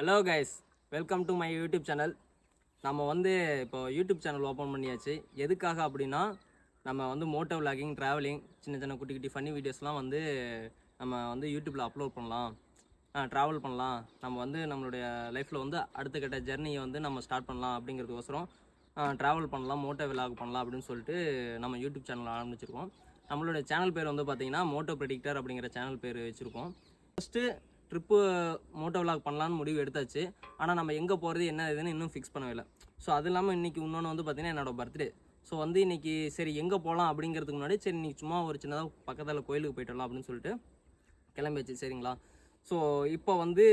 Hello guys welcome to my YouTube channel நம்ம வந்து இப்போ யூடியூப் சேனல் ஓப்பன் பண்ணியாச்சு. எதுக்காக அப்படின்னா நம்ம வந்து மோட்டோ விளாகிங் ட்ராவலிங் சின்ன சின்ன குட்டி குட்டி ஃபன்னி வீடியோஸ்லாம் வந்து நம்ம வந்து யூடியூப்பில் அப்லோட் பண்ணலாம். ட்ராவல் பண்ணலாம். நம்ம வந்து நம்மளுடைய லைஃப்பில் வந்து அடுத்த கட்ட ஜெர்னியை வந்து நம்ம ஸ்டார்ட் பண்ணலாம் அப்படிங்கிறதுக்கோசரம் ட்ராவல் பண்ணலாம் மோட்டோ விலாக் பண்ணலாம் அப்படின்னு சொல்லிட்டு நம்ம யூடியூப் சேனல் ஆரம்பிச்சிருக்கோம். நம்மளுடைய சேனல் பேர் வந்து பார்த்திங்கன்னா மோட்டோ ப்ரெடிக்டர் அப்படிங்கிற சேனல் பேர் வச்சுருக்கோம். ஃபஸ்ட்டு ட்ரிப்பு மோட்டோ விலாக் பண்ணலான்னு முடிவு எடுத்தாச்சு. ஆனால் நம்ம எங்கே போகிறது என்ன இதுன்னு இன்னும் ஃபிக்ஸ் பண்ணவே இல்லை. ஸோ அது இல்லாமல் இன்றைக்கி இன்னொன்று வந்து பார்த்திங்கன்னா என்னோடய பர்த்டே ஸோ வந்து இன்றைக்கி சரி எங்கே போகலாம் அப்படிங்கிறதுக்கு முன்னாடி சரி இன்றைக்கி சும்மா ஒரு சின்னதாக பக்கத்தில் கோயிலுக்கு போயிட்டு வரலாம் அப்படின்னு சொல்லிட்டு கிளம்பியாச்சு. சரிங்களா? ஸோ இப்போ வந்து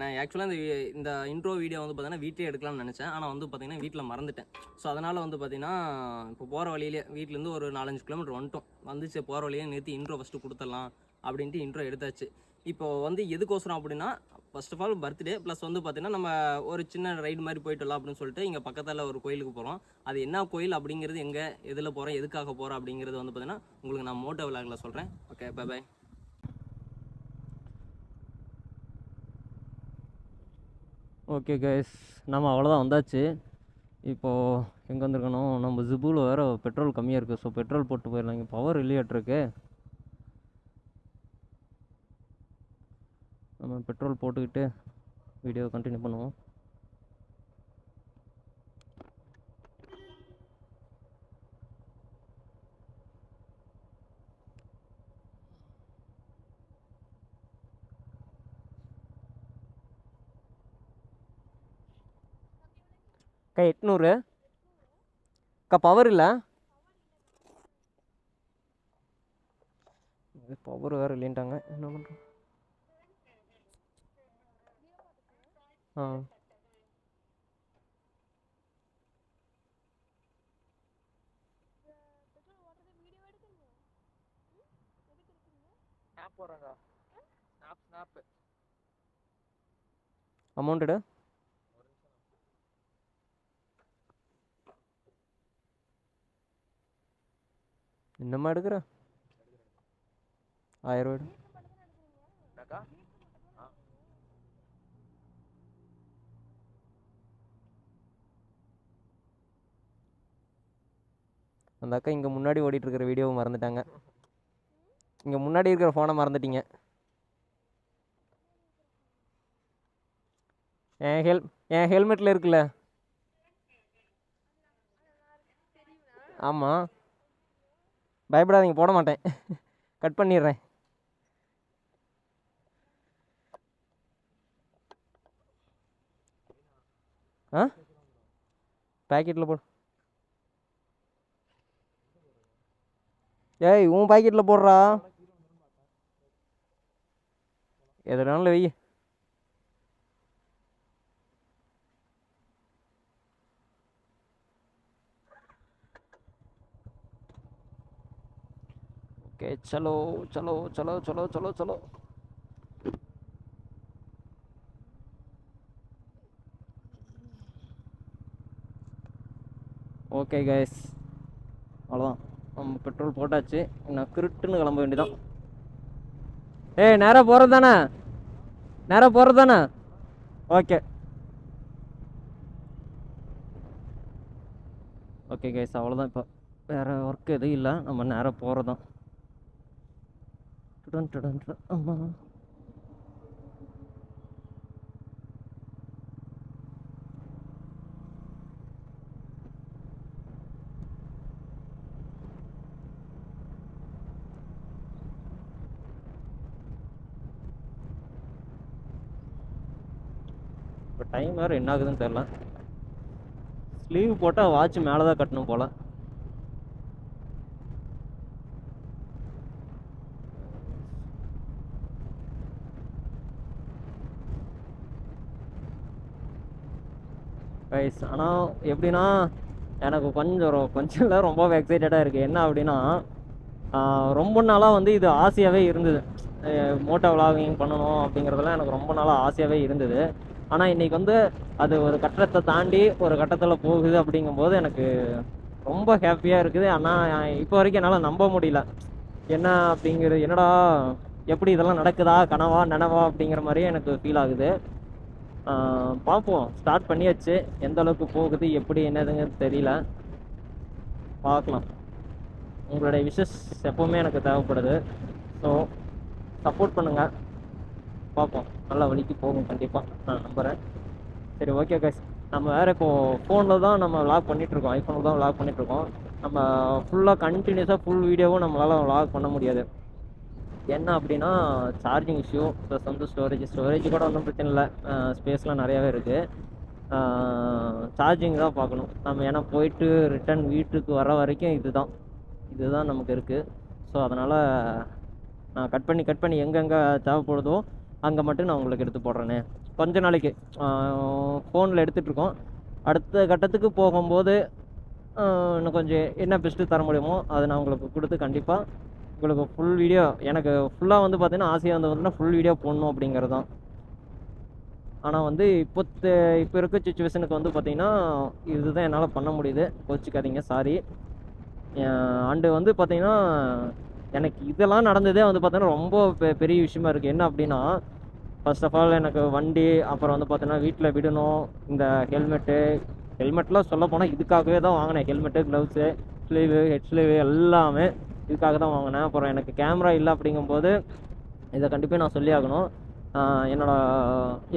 நான் ஆக்சுவலாக இந்த இந்த இன்ட்ரோ வீடியோ வந்து பார்த்தீங்கன்னா வீட்டிலே எடுக்கலாம்னு நினச்சேன். ஆனால் வந்து பார்த்தீங்கன்னா வீட்டில் மறந்துட்டேன். ஸோ அதனால் வந்து பார்த்தீங்கன்னா இப்போ போகிற வழியிலே வீட்டிலேருந்து ஒரு நாலஞ்சு கிலோமீட்டர் வந்துட்டோம். வந்துச்சு போகிற வழியே நிறுத்தி இன்ட்ரோ ஃபஸ்ட்டு கொடுத்துடலாம் அப்படின்ட்டு இன்ட்ரோ எடுத்தாச்சு. இப்போ வந்து எதுக்கோசரம் அப்படின்னா first of all birthday plus வந்து பார்த்தீங்கன்னா நம்ம ஒரு சின்ன ரைடு மாதிரி போயிட்டு வரலாம் அப்படின்னு சொல்லிட்டு இங்கே பக்கத்தில் ஒரு கோயிலுக்கு போகிறோம் அது என்ன கோயில் அப்படிங்கிறது எங்கே எதில் போகிறோம் எதுக்காக போகிறோம் அப்படிங்கிறது வந்து பார்த்தீங்கன்னா உங்களுக்கு நான் மோட்டோ விளாகில் சொல்கிறேன் okay bye bye okay guys நம்ம அவ்வளோதான் வந்தாச்சு. இப்போது எங்கே வந்திருக்கணும்? நம்ம ஜிபுவில் வேறு பெட்ரோல் கம்மியாக இருக்குது ஸோ பெட்ரோல் போட்டு போயிடலாம். இங்கே பவர் இல்லையாட்டிருக்கு. நம்ம பெட்ரோல் போட்டுக்கிட்டு வீடியோ கண்டினியூ பண்ணுவோம். அக்கா எட்நூறு. அக்கா பவர் இல்லை? பவர் வேறு இல்லைன்ட்டாங்க. என்ன பண்ணுறோம் ஆ. அமௌண்ட்டு என்னம்மா எடுக்கிற? ஆயிரம் ரூபா அந்த அக்கா இங்கே முன்னாடி ஓடிட்டு இருக்கிற வீடியோவை மறந்துட்டாங்க. இங்கே முன்னாடி இருக்கிற ஃபோனை மறந்துட்டீங்க. என் ஹெல் என் ஹெல்மெட்டில் இருக்குல்ல? ஆமாம் பயப்படாதீங்க போட மாட்டேன். கட் பண்ணிடுறேன். ஆ? பேக்கெட்டில் போடு ஏய் உன் பாக்கெட்டில் போடுறா எதுனாலும் வை ओके चलो चलो चलो चलो चलो चलो ஓகே கைஸ் அவ்வளோதான் நம்ம பெட்ரோல் போட்டாச்சு. நான் கிருட்டுன்னு கிளம்ப வேண்டியதான் ஏய் நேராக போகிறது தானே? நேராக போகிறது தானே? ஓகே. ஓகே கைஸ் அவ்வளோதான் இப்போ. வேறு ஒர்க் எதுவும் இல்லை. நம்ம நேராக போகிறதான் டுடன் டுடன் டைம் வேறு என்ன ஆகுதுன்னு தெரில ஸ்லீவ் போட்டால் வாட்ச் மேலே தான் கட்டணும் போல். கைஸ் ஆனால் எப்படின்னா எனக்கு கொஞ்சம் கொஞ்சம் இல்லை ரொம்ப எக்ஸைட்டடாக இருக்குது என்ன அப்படின்னா ரொம்ப நாளாக வந்து இது ஆசையாகவே இருந்தது. மோட்டோ விளாகிங் பண்ணணும் அப்படிங்கிறதெல்லாம் எனக்கு ரொம்ப நாளாக ஆசையாகவே இருந்தது. ஆனால் இன்றைக்கி வந்து அது ஒரு கட்டத்தை தாண்டி ஒரு கட்டத்தில் போகுது அப்படிங்கும்போது எனக்கு ரொம்ப ஹாப்பியாக இருக்குது. ஆனால் இப்போ வரைக்கும் என்னால் நம்ப முடியல. என்ன அப்படிங்கிறது என்னடா எப்படி இதெல்லாம் நடக்குதா? கனவா நனவா அப்படிங்கிற மாதிரியே எனக்கு ஃபீல் ஆகுது. பார்ப்போம். ஸ்டார்ட் பண்ணியாச்சு. எந்த அளவுக்கு போகுது எப்படி என்னதுங்க தெரியல. பார்க்கலாம். உங்களுடைய விஷஸ் எப்போவுமே எனக்கு தேவைப்படுது. ஸோ சப்போர்ட் பண்ணுங்கள் பார்ப்போம். நல்ல வழிக்கு போகும் கண்டிப்பாக நான் நம்புகிறேன் சரி ஓகே கைஸ் நம்ம வேறு இப்போ ஃபோனில் தான் நம்ம லாக் பண்ணிகிட்ருக்கோம் ஐஃபோனில் தான் லாக் பண்ணிகிட்ருக்கோம் நம்ம ஃபுல்லாக கண்டினியூஸாக ஃபுல் வீடியோவும் நம்மளால் லாக் பண்ண முடியாது. என்ன அப்படின்னா சார்ஜிங் இஷ்யூ ப்ளஸ் வந்து ஸ்டோரேஜ் ஸ்டோரேஜ் கூட ஒன்றும் பிரச்சனை இல்லை. ஸ்பேஸ்லாம் நிறையாவே இருக்குது சார்ஜிங் தான் பார்க்கணும். நம்ம ஏன்னா போயிட்டு ரிட்டர்ன் வீட்டுக்கு வர வரைக்கும் இதுதான். இதுதான் நமக்கு இருக்குது ஸோ அதனால் நான் கட் பண்ணி கட் பண்ணி எங்கெங்கே தேவைப்படுதோ அங்கே மட்டும் நான் உங்களுக்கு எடுத்து போடுறேனே. கொஞ்ச நாளைக்கு ஃபோனில் எடுத்துகிட்ருக்கோம் அடுத்த கட்டத்துக்கு போகும்போது இன்னும் கொஞ்சம் என்ன பெஸ்ட்டு தர முடியுமோ அதை நான் உங்களுக்கு கொடுத்து கண்டிப்பாக உங்களுக்கு ஃபுல் வீடியோ எனக்கு ஃபுல்லாக வந்து பார்த்தீங்கன்னா ஆசையாக வந்து பார்த்தீங்கன்னா ஃபுல் வீடியோ போடணும் அப்படிங்கிறது தான். ஆனால் வந்து இப்போ இப்போ இருக்க சுச்சுவேஷனுக்கு வந்து பார்த்தீங்கன்னா இதுதான் என்னால் பண்ண முடியுது. கோச்சிக்காதீங்க சாரி அண்டு வந்து பார்த்தீங்கன்னா எனக்கு இதெல்லாம் நடந்ததே வந்து பார்த்தோன்னா ரொம்ப பெ- பெரிய விஷயமா இருக்குது என்ன அப்படின்னா ஃபர்ஸ்ட் ஆஃப் ஆல் எனக்கு வண்டி அப்புறம் வந்து பார்த்தோன்னா வீட்டில் விடணும் இந்த ஹெல்மெட்டு. ஹெல்மெட்லாம் சொல்ல போனால் இதுக்காகவே தான் வாங்கினேன். Helmet gloves sleeve head sleeve எல்லாமே இதுக்காக தான் வாங்கினேன். அப்புறம் எனக்கு கேமரா இல்லை அப்படிங்கும்போது இதை கண்டிப்பாக நான் சொல்லி ஆகணும். என்னோடய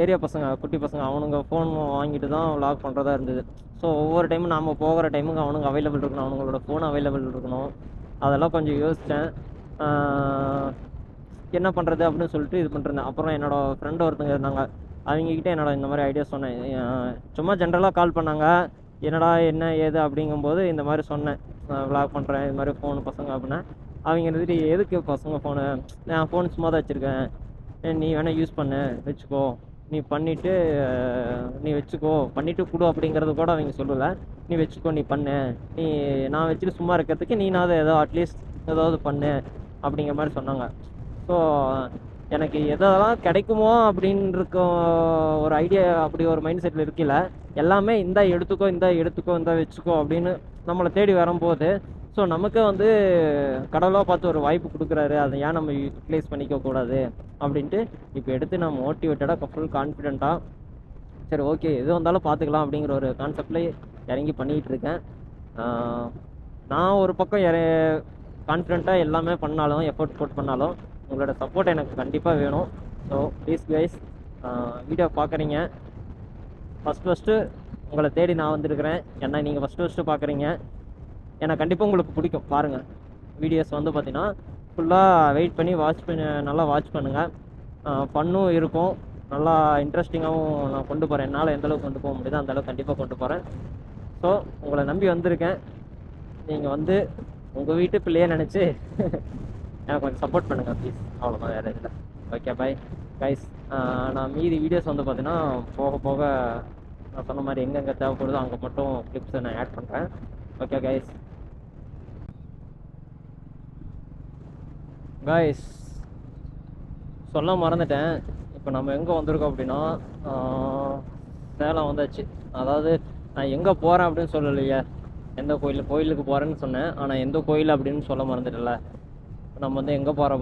ஏரியா பசங்க குட்டி பசங்க அவனுங்க ஃபோன் வாங்கிட்டு தான் லாக் பண்ணுறதா இருந்தது. ஸோ ஒவ்வொரு டைமும் நாம் போகிற டைமுக்கு அவனுங்க அவைலபிள் இருக்கணும். அவனுங்களோட ஃபோன் அவைலபிள் இருக்கணும். அதெல்லாம் கொஞ்சம் யோசித்தேன். என்ன பண்ணுறது அப்படின்னு சொல்லிட்டு இது பண்ணிருந்தேன் அப்புறம் என்னோடய ஃப்ரெண்டு ஒருத்தங்க இருந்தாங்க. அவங்கக்கிட்ட என்னோட இந்த மாதிரி ஐடியா சொன்னேன். சும்மா ஜென்ரலாக கால் பண்ணாங்க. என்னடா என்ன ஏது அப்படிங்கும்போது இந்த மாதிரி சொன்னேன். விளாக் பண்ணுறேன் இது மாதிரி ஃபோனு பசங்க அப்படின்னா. அவங்க இருந்துட்டு எதுக்கு பசங்க ஃபோனு நான் ஃபோன் சும்மா தான் வச்சுருக்கேன். நீ வேணால் யூஸ் பண்ணு. வச்சுக்கோ. நீ பண்ணிவிட்டு நீ வச்சுக்கோ. பண்ணிவிட்டு கொடு அப்படிங்கிறது கூட அவங்க சொல்லலை. நீ வச்சுக்கோ நீ பண்ணு. நீ நான் வச்சுட்டு சும்மா இருக்கிறதுக்கு நீனாவது ஏதோ அட்லீஸ்ட் ஏதாவது பண்ணு அப்படிங்கிற மாதிரி சொன்னாங்க. ஸோ எனக்கு எதெல்லாம் கிடைக்குமோ அப்படின்ருக்க ஒரு ஐடியா அப்படி ஒரு மைண்ட் செட்டில் இருக்கல எல்லாமே இந்த எடுத்துக்கோ இந்த எடுத்துக்கோ இந்த வச்சுக்கோ அப்படின்னு நம்மளை தேடி வரும்போது ஸோ நமக்கு வந்து கடவுளாக பார்த்து ஒரு வாய்ப்பு கொடுக்குறாரு. அதை ஏன் நம்ம யூட்டிலைஸ் பண்ணிக்க கூடாது அப்படின்ட்டு இப்போ எடுத்து நான் மோட்டிவேட்டடாக ஃபுல் கான்ஃபிடெண்ட்டாக சரி ஓகே எது வந்தாலும் பார்த்துக்கலாம் அப்படிங்கிற ஒரு கான்செப்ட்லேயே இறங்கி பண்ணிக்கிட்டு இருக்கேன் நான் ஒரு பக்கம் இற கான்ஃபிடெண்ட்டாக எல்லாமே பண்ணாலும் எஃபோர்ட் போட்டு பண்ணாலும் உங்களோட சப்போர்ட் எனக்கு கண்டிப்பாக வேணும். ஸோ ப்ளீஸ் கைஸ் வீடியோ பார்க்குறீங்க ஃபஸ்ட் ஃபஸ்ட்டு உங்களை தேடி நான் வந்திருக்கிறேன். ஏன்னா நீங்கள் ஃபஸ்ட்டு ஃபஸ்ட்டு பார்க்குறீங்க ஏன்னா கண்டிப்பாக உங்களுக்கு பிடிக்கும். பாருங்கள் வீடியோஸ் வந்து பார்த்தீங்கன்னா ஃபுல்லாக வெயிட் பண்ணி வாட்ச் பண்ணி நல்லா வாட்ச் பண்ணுங்கள் ஃபன்னும் இருக்கும். நல்லா இன்ட்ரெஸ்டிங்காகவும் நான் கொண்டு போகிறேன் என்னால் எந்தளவுக்கு கொண்டு போக முடியுதோ அந்தளவுக்கு கண்டிப்பாக கொண்டு போகிறேன் ஸோ உங்களை நம்பி வந்திருக்கேன். நீங்கள் வந்து உங்கள் வீட்டு பிள்ளையே நினச்சி எனக்கு கொஞ்சம் சப்போர்ட் பண்ணுங்கள் ப்ளீஸ் அவ்வளோதான் வேறு இல்லை. ஓகே பாய் கைஸ் நான் மீதி வீடியோஸ் வந்து பார்த்தீங்கன்னா போக போக நான் சொன்ன மாதிரி எங்கெங்கே தேவைப்படுதோ அங்கே மட்டும் கிளிப்ஸை நான் ஆட் பண்ணுறேன் ஓகே கைஸ் கைஸ் சொல்ல மறந்துட்டேன். இப்போ நம்ம எங்கே வந்திருக்கோம் அப்படின்னா சேலம் வந்தாச்சு. அதாவது நான் எங்கே போகிறேன் அப்படின்னு சொல்லலையே. எந்த கோயில் கோயிலுக்கு போகிறேன்னு சொன்னேன். ஆனால் எந்த கோயில் அப்படின்னு சொல்ல மறந்துட்டல நம்ம வந்து எங்கே போகிற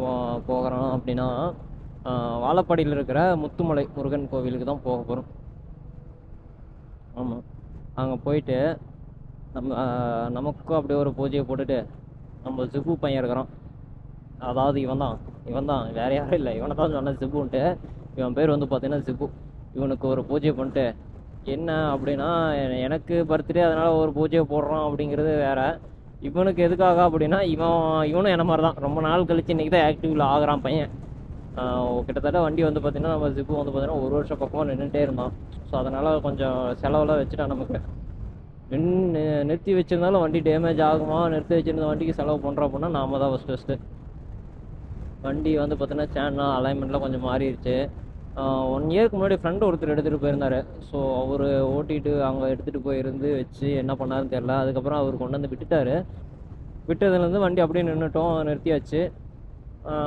போகிறோம் அப்படின்னா வாழப்பாடியில் இருக்கிற முத்துமலை முருகன் கோவிலுக்கு தான் போக போகிறோம் ஆமாம் அங்கே போயிட்டு நம்ம நமக்கும் அப்படியே ஒரு பூஜையை போட்டுட்டு நம்ம ஜிப்பு பையன் இருக்கிறோம் அதாவது இவன் தான் இவன் தான் வேற யாரும் இல்லை. இவனை தான் சொன்னேன் ஜிப்புன்ட்டு இவன் பேர் வந்து பார்த்தீங்கன்னா சிபு. இவனுக்கு ஒரு பூஜை பண்ணிட்டு என்ன அப்படின்னா எனக்கு பர்த்டே அதனால் ஒரு பூஜையை போடுறோம் அப்படிங்கிறது வேறு. இவனுக்கு எதுக்காக அப்படின்னா இவன் இவனும் என்ன மாதிரி தான் ரொம்ப நாள் கழிச்சு இன்றைக்கி தான் ஆக்டிவில் ஆகுறான் பையன். கிட்டத்தட்ட வண்டி வந்து பார்த்திங்கன்னா நம்ம ஜிப்பு வந்து பார்த்திங்கன்னா ஒரு வருஷம் பக்கமாக நின்றுட்டே இருந்தான். ஸோ அதனால் கொஞ்சம் செலவெல்லாம் வச்சுட்டான் நமக்கு. நின்று நிறுத்தி வச்சிருந்தாலும் வண்டி டேமேஜ் ஆகுமா? நிறுத்தி வச்சிருந்த வண்டிக்கு செலவு பண்ணுறோம் அப்படின்னா நாம தான் ஃபஸ்ட்டு ஃபஸ்ட்டு வண்டி வந்து பார்த்தீங்கன்னா சேனல் அலைன்மெண்ட்லாம் கொஞ்சம் மாறிடுச்சு. ஒன் இயருக்கு முன்னாடி ஃப்ரெண்டு ஒருத்தர் எடுத்துகிட்டு போயிருந்தார். ஸோ அவர் ஓட்டிட்டு அங்கே எடுத்துகிட்டு போயிருந்து வச்சு என்ன பண்ணாருன்னு தெரில அதுக்கப்புறம் அவர் கொண்டு வந்து விட்டுட்டாரு. விட்டதுலேருந்து வண்டி அப்படியே நின்றுட்டோம் நிறுத்தியாச்சு.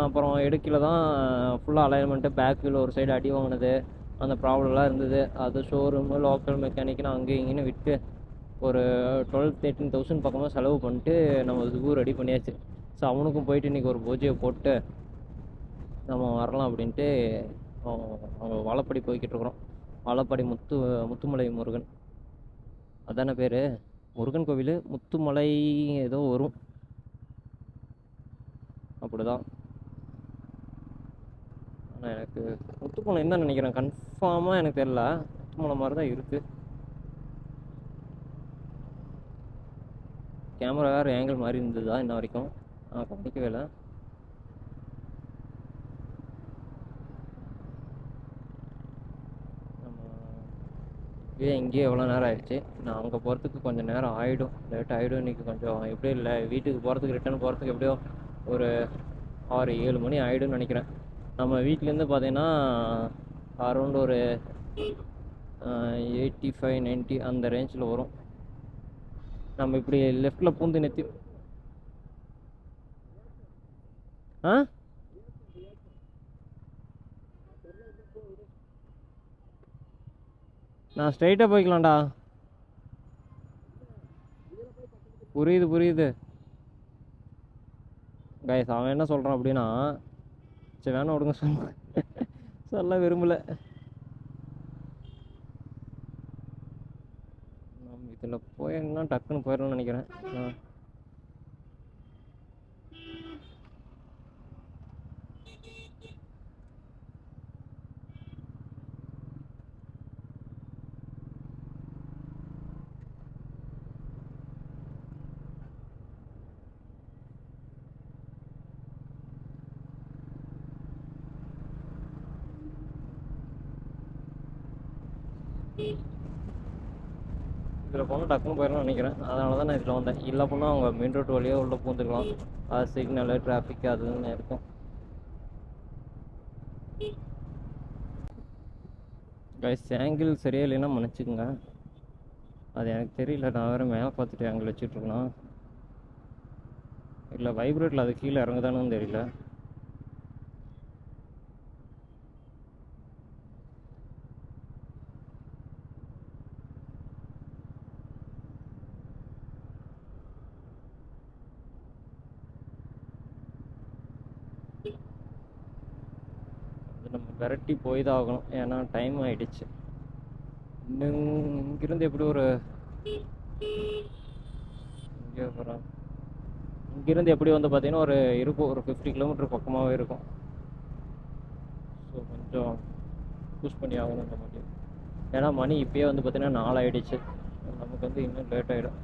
அப்புறம் எடுக்கல தான் ஃபுல்லாக அலைன்மெண்ட்டு பேக்கில் ஒரு சைடு அடி வாங்கினது. அந்த ப்ராப்ளம்லாம் இருந்தது. அது ஷோரூமு லோக்கல் மெக்கானிக்னு அங்கே இங்கேன்னு விட்டு ஒரு டுவெல் தேர்ட்டின் தௌசண்ட் பக்கமாக செலவு பண்ணிட்டு நம்ம ஊர் ரெடி பண்ணியாச்சு. ஸோ அவனுக்கும் போயிட்டு இன்றைக்கி ஒரு பூஜையை போட்டு நம்ம வரலாம் அப்படின்ட்டு அவங்க வளப்படி வாழப்படி போய்கிட்டு இருக்கிறோம் வளப்படி முத்து முத்துமலை முருகன். அதான பேர்? முருகன் கோவில் முத்துமலை ஏதோ வரும். அப்படிதான். ஆனால் எனக்கு முத்துக்குளம் என்ன நினைக்கிறேன். கன்ஃபார்மாக எனக்கு தெரியல. முத்துமலை மாதிரி தான் இருக்குது கேமரா வேறு ஆங்கிள் மாதிரி இருந்ததா இன்ன வரைக்கும்? நான் கவனிக்கவே இல்லை நம்ம இப்பயே இங்கேயே எவ்வளோ நேரம் ஆயிடுச்சு. நான் அங்கே போகிறதுக்கு கொஞ்சம் நேரம் ஆகிடும் லேட் ஆகிடும் இன்றைக்கி கொஞ்சம். எப்படியும் இல்லை. வீட்டுக்கு போகிறதுக்கு ரிட்டர்ன் போகிறதுக்கு எப்படியோ ஒரு ஆறு ஏழு மணி ஆகிடும்னு நினைக்கிறேன். நம்ம வீட்டிலேருந்து பார்த்தீங்கன்னா அரௌண்ட் ஒரு எயிட்டி ஃபைவ் நைன்ட்டி அந்த ரேஞ்சில் வரும். நம்ம இப்படி லெஃப்டில் பூந்து நெத்தி ஆ? நான் ஸ்ட்ரைட்டாக போய்க்கலாம்டா. புரியுது புரியுது. கைஸ் அவன் என்ன சொல்கிறான் அப்படின்னா சரி வேணா விடுங்க சொல்ல சொல்ல விரும்பலை. நம்ம இதில் போயிருந்தா டக்குன்னு போயிடணும்னு நினைக்கிறேன் ஆ. இதில் போனால் டக்குன்னு போயிடணும்னு நினைக்கிறேன். அதனால தான் நான் இதில் வந்தேன். இல்லை போனால் அவங்க மெயின் ரோட் வழியாக உள்ளே பூந்துக்கலாம். அது சிக்னலு டிராஃபிக் அது இருக்கும். கைஸ் ஆங்கிள் சரியா இல்லைன்னா மன்னிச்சுக்கோங்க. அது எனக்கு தெரியல. நான் வேறு மேலே பார்த்துட்டு ஆங்கிள் வச்சுட்ருக்கணும் இல்லை வைப்ரேட்டில் அது கீழே இறங்குதானு தெரியல அது நம்ம விரட்டி போய் தான் ஆகணும் ஏன்னா டைம் ஆயிடுச்சு. இன்னும் இங்கிருந்து எப்படி ஒரு இங்கே போகிறோம் இங்கிருந்து எப்படி வந்து பார்த்தீங்கன்னா ஒரு இருக்கும். ஒரு ஃபிஃப்டி கிலோமீட்டர் பக்கமாகவே இருக்கும். ஸோ கொஞ்சம் யூஸ் பண்ணி ஆகணும் இந்த மாதிரி. ஏன்னா மணி இப்போயே வந்து பார்த்தீங்கன்னா நாலாயிடுச்சு. நமக்கு வந்து இன்னும் லேட் ஆகிடும்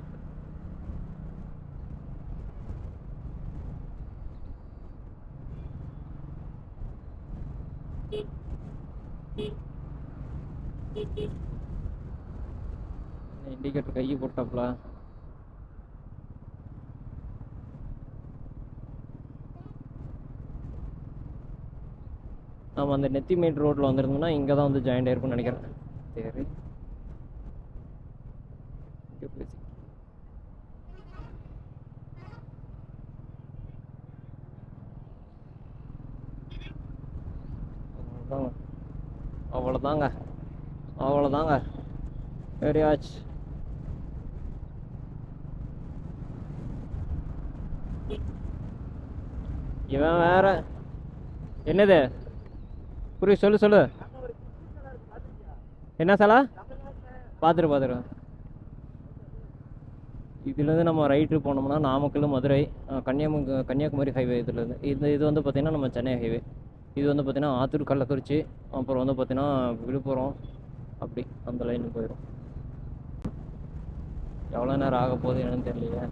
இண்டிகேட்டர் கையை போட்டாப்ல? ஆமாம் அந்த நெத்தி மெயின் ரோட்டில் வந்திருந்தோம்னா இங்கே தான் வந்து ஜாயிண்ட் ஆயிருக்கும்னு நினைக்கிறேன். சரி. வெரி ஆச்சு இவன் வேற. என்னது? புரியுது சொல்லு சொல்லு. என்ன சாலா? பார்த்துரு பார்த்துரு இதுலேருந்து நம்ம ரைட்டு போனோம்னா நாமக்கல் மதுரை கன்னியாகுமரி கன்னியாகுமரி ஹைவே இதுலேருந்து. இது இது வந்து பார்த்திங்கன்னா நம்ம சென்னை ஹைவே இது வந்து பார்த்திங்கன்னா ஆத்தூர் கள்ளக்குறிச்சி அப்புறம் வந்து பார்த்திங்கன்னா விழுப்புரம். அப்படி அந்த லைனுக்கு போயிடும் எவ்வளோ நேரம் ஆக போகுது என்னன்னு தெரியலையே.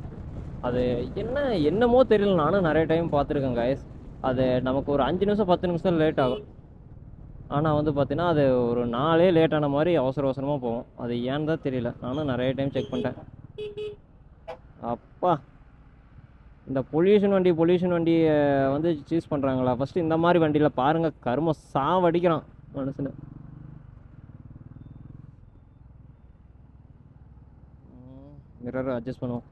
அது என்ன என்னமோ தெரியல. நானும் நிறைய டைம் பார்த்துருக்கேன் கைஸ் அது நமக்கு ஒரு அஞ்சு நிமிஷம் பத்து நிமிஷம் லேட் ஆகும். ஆனால் வந்து பார்த்தீங்கன்னா அது ஒரு நாளே லேட் ஆன மாதிரி அவசர அவசரமாக போகும். அது ஏன்னு தான் தெரியல. நானும் நிறைய டைம் செக் பண்ணிட்டேன். அப்பா. இந்த பொல்யூஷன் வண்டி பொல்யூஷன் வண்டியை வந்து சூஸ் பண்ணுறாங்களா ஃபஸ்ட்டு இந்த மாதிரி வண்டியில் பாருங்கள் கரும சாவடிக்கிறான் மனுஷனை. மிரர் அட்ஜஸ்ட் பண்ணுவோம்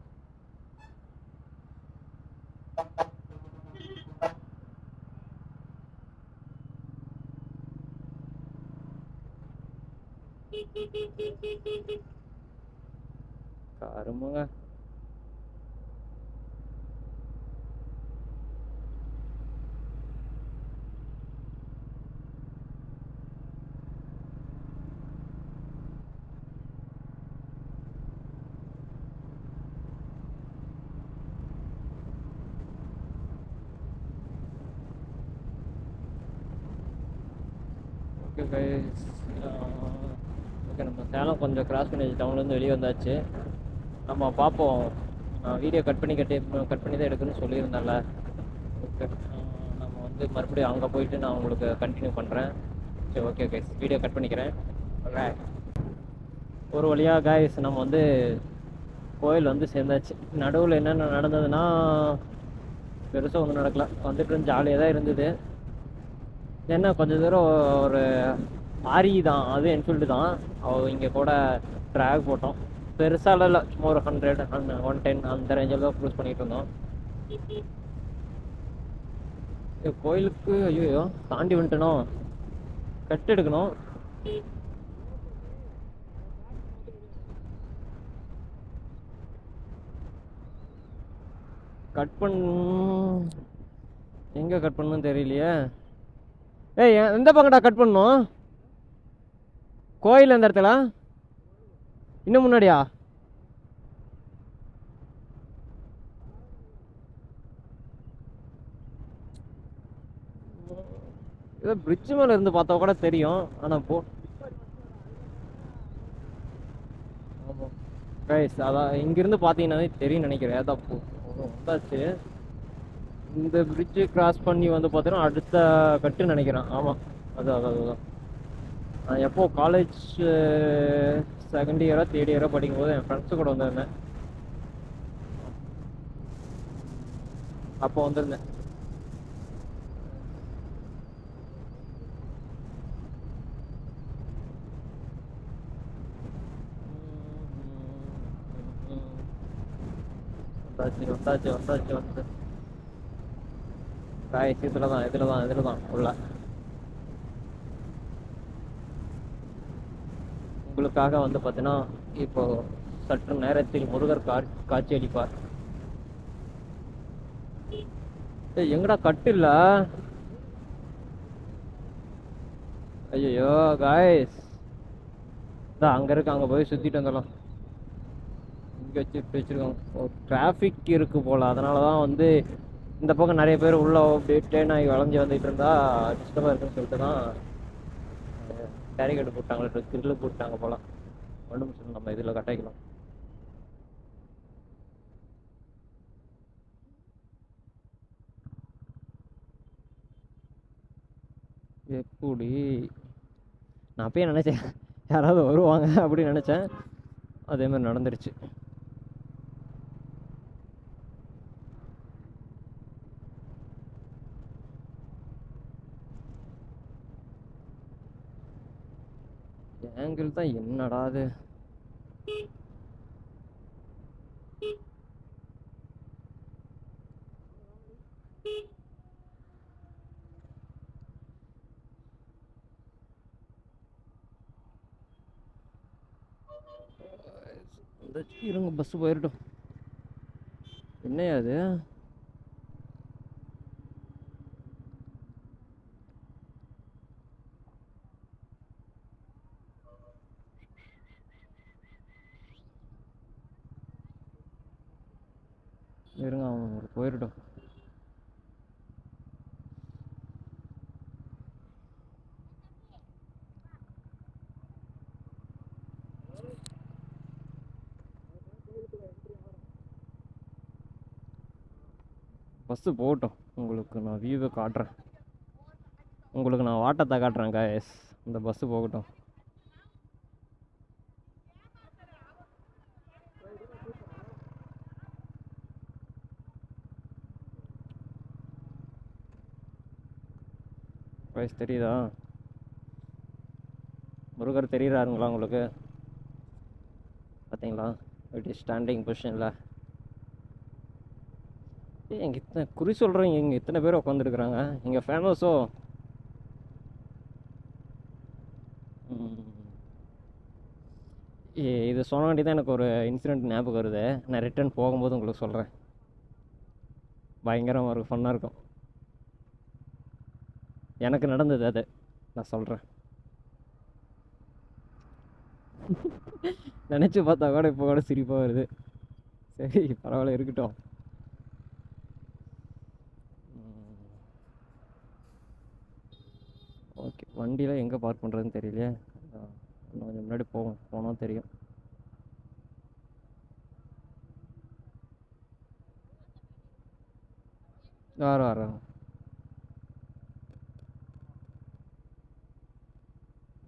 கருமங்க ஓகே கைஸ் ஓகே நம்ம சேலம் கொஞ்சம் கிராஸ் பண்ணி டவுன்லேருந்து வெளியே வந்தாச்சு. நம்ம பார்ப்போம். Uh, வீடியோ கட் பண்ணி கட்டி uh, கட் பண்ணி தான் எடுக்கணும்னு சொல்லியிருந்தேன்ல. ஓகே uh, நம்ம வந்து மறுபடியும் அங்கே போயிட்டு நான் உங்களுக்கு கண்டினியூ பண்ணுறேன் சரி ஓகே கைஸ் வீடியோ கட் பண்ணிக்கிறேன். ஒரு வழியாக காய்ஸ் நம்ம வந்து கோயில் வந்து சேர்ந்தாச்சு. நடுவில் என்னென்ன நடந்ததுன்னா பெருசாக ஒன்றும் நடக்கல. வந்துட்டு ஜாலியாக தான் இருந்தது. என்ன கொஞ்ச தூரம் ஒரு ஆரி தான் அது என்ஃபீல்டு தான். அவ இங்கே கூட ட்ராக் போட்டோம். பெருசால இல்லை சும்மா ஒரு ஹண்ட்ரட் ஒன் டென் அந்த ரேஞ்சில் தான் க்ரூஸ் பண்ணிட்டு இருந்தோம். கோயிலுக்கு ஐயோ தாண்டி வந்துட்டனோ? கட் எடுக்கணும். கட் பண் எங்கே கட் பண்ணணும்னு தெரியலையே? ஏய் எந்த பக்கம்டா கட் பண்ணணும்? கோயில் எந்த இடத்துல? இன்னும் முன்னாடியா? ஏதோ பிரிட்ஜ் மேலே இருந்து பார்த்தா கூட தெரியும். ஆனால் போ ஆமாம் கைஸ் அதான் இங்கேருந்து பார்த்தீங்கன்னாவே தெரியும் நினைக்கிறேன். ஏதா போ வந்தாச்சு. இந்த பிரிட்ஜு கிராஸ் பண்ணி வந்து பார்த்தீங்கன்னா அடுத்த கட்டு நினைக்கிறேன். ஆமாம் அதுதான் அதுதான் நான் எப்போ காலேஜ் செகண்ட் இயராக தேர்ட் இயராக படிக்கும்போது என் ஃப்ரெண்ட்ஸு கூட வந்திருந்தேன். அப்போ வந்திருந்தேன். வந்தாச்சு வந்தாச்சு வந்தாச்சு வந்து காய்ச்சி இதில் தான் இதில் தான் இதில் தான் உள்ள. உங்களுக்காக வந்து பார்த்தீங்கன்னா இப்போ சற்று நேரத்தில் முருகர் கா காட்சி அளிப்பார் எங்கடா கட்டு இல்ல? ஐயோ காய்ஸ் இதான் அங்க இருக்கு அங்க போய் சுத்திட்டு வந்துடலாம். இங்க வச்சு இப்படி டிராஃபிக் இருக்கு போல. அதனால தான் வந்து இந்த பக்கம் நிறைய பேர் உள்ள அப்படியே ஆகி வளைஞ்சு வந்துட்டு இருந்தா டிஸ்டர்பாக இருக்குன்னு சொல்லிட்டு தான் பேரிகேட் போட்டாங்க கிரில் போட்டாங்க போல. ஒன்றும் சொல்லணும் நம்ம இதில் கட்டாய்க்கலாம் எப்படி? நான் அப்பயே நினச்சேன் யாராவது வருவாங்க அப்படின்னு நினச்சேன். அதே மாதிரி நடந்துருச்சு. ஆங்கிள் தான் என்னடா அது? இருங்க பஸ் போயிடட்டும் என்னையா அது இருங்க அவன் ஒரு போயிடட்டும் பஸ்ஸு போகட்டும். உங்களுக்கு நான் வியூவை காட்டுறேன். உங்களுக்கு நான் வாட்டத்தை காட்டுறேன் எஸ் இந்த பஸ்ஸு போகட்டும். வயசு தெரியுதா? முருகர் தெரியுறாருங்களா உங்களுக்கு? பார்த்தீங்களா? இப்படி ஸ்டாண்டிங் பொசிஷனில் எங்கள் இத்தனை குறி சொல்கிறேன் இங்கே இத்தனை பேர் உட்காந்துருக்குறாங்க இங்கே ஃபேமஸோ ஏ இது சொன்னாண்டி தான் எனக்கு ஒரு இன்சிடெண்ட் ஞாபகம் வருது. நான் ரிட்டர்ன் போகும்போது உங்களுக்கு சொல்கிறேன் பயங்கரமாக இருக்கும் ஃபன்னாக இருக்கும். எனக்கு நடந்தது அது. நான் சொல்கிறேன் நினச்சி பார்த்தா கூட இப்போ கூட சிரிப்பாக வருது. சரி பரவாயில்ல இருக்கட்டும். ஓகே. வண்டியில் எங்கே பார்க் பண்ணுறதுன்னு தெரியலையே. இன்னும் கொஞ்சம் முன்னாடி போவோம் போனால் தெரியும். வர வர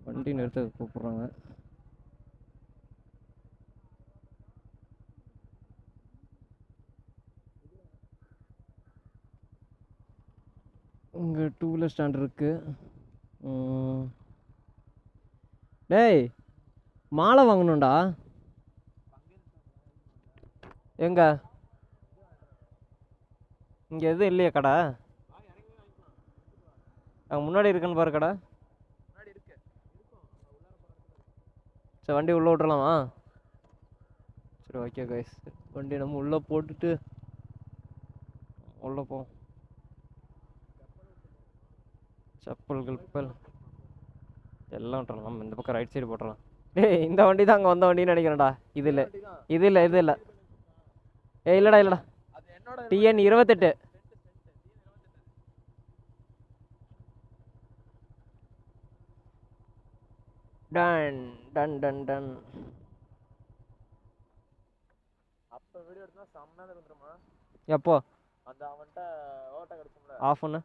வண்டி நிறுத்த கூப்பிட்றாங்க. இங்கே டூ வீலர் ஸ்டாண்ட் இருக்குது டேய் மாலை வாங்கணும்டா. எங்க? இங்கே எதுவும் இல்லையா கடை. அங்கே முன்னாடி இருக்குன்னு பாரு கடை. சரி வண்டி உள்ளே விட்றலாமா சரி ஓகே கைஸ் வண்டி நம்ம உள்ளே போட்டுட்டு உள்ளே போவோம். செப்பல் கிப்பல் எல்லாம் விட்டுறலாம். நம்ம இந்த பக்கம் ரைட் சைடு போட்டுறலாம். டேய் இந்த வண்டி தான் அங்கே வந்த வண்டின்னு நினைக்கிறேன்டா. இது இல்லை இது இல்லை இது இல்லை ஏ இல்லைடா இல்லைடா. டிஎன் இருபத்தெட்டு. டன் டன் டன் டன் அப்ப வீடியோ எடுத்தா செம்மையா இருந்துருமா எப்போ? அந்த அவன்கிட்ட ஓட்ட கிடைக்கும்ல ஆஃப் பண்ணு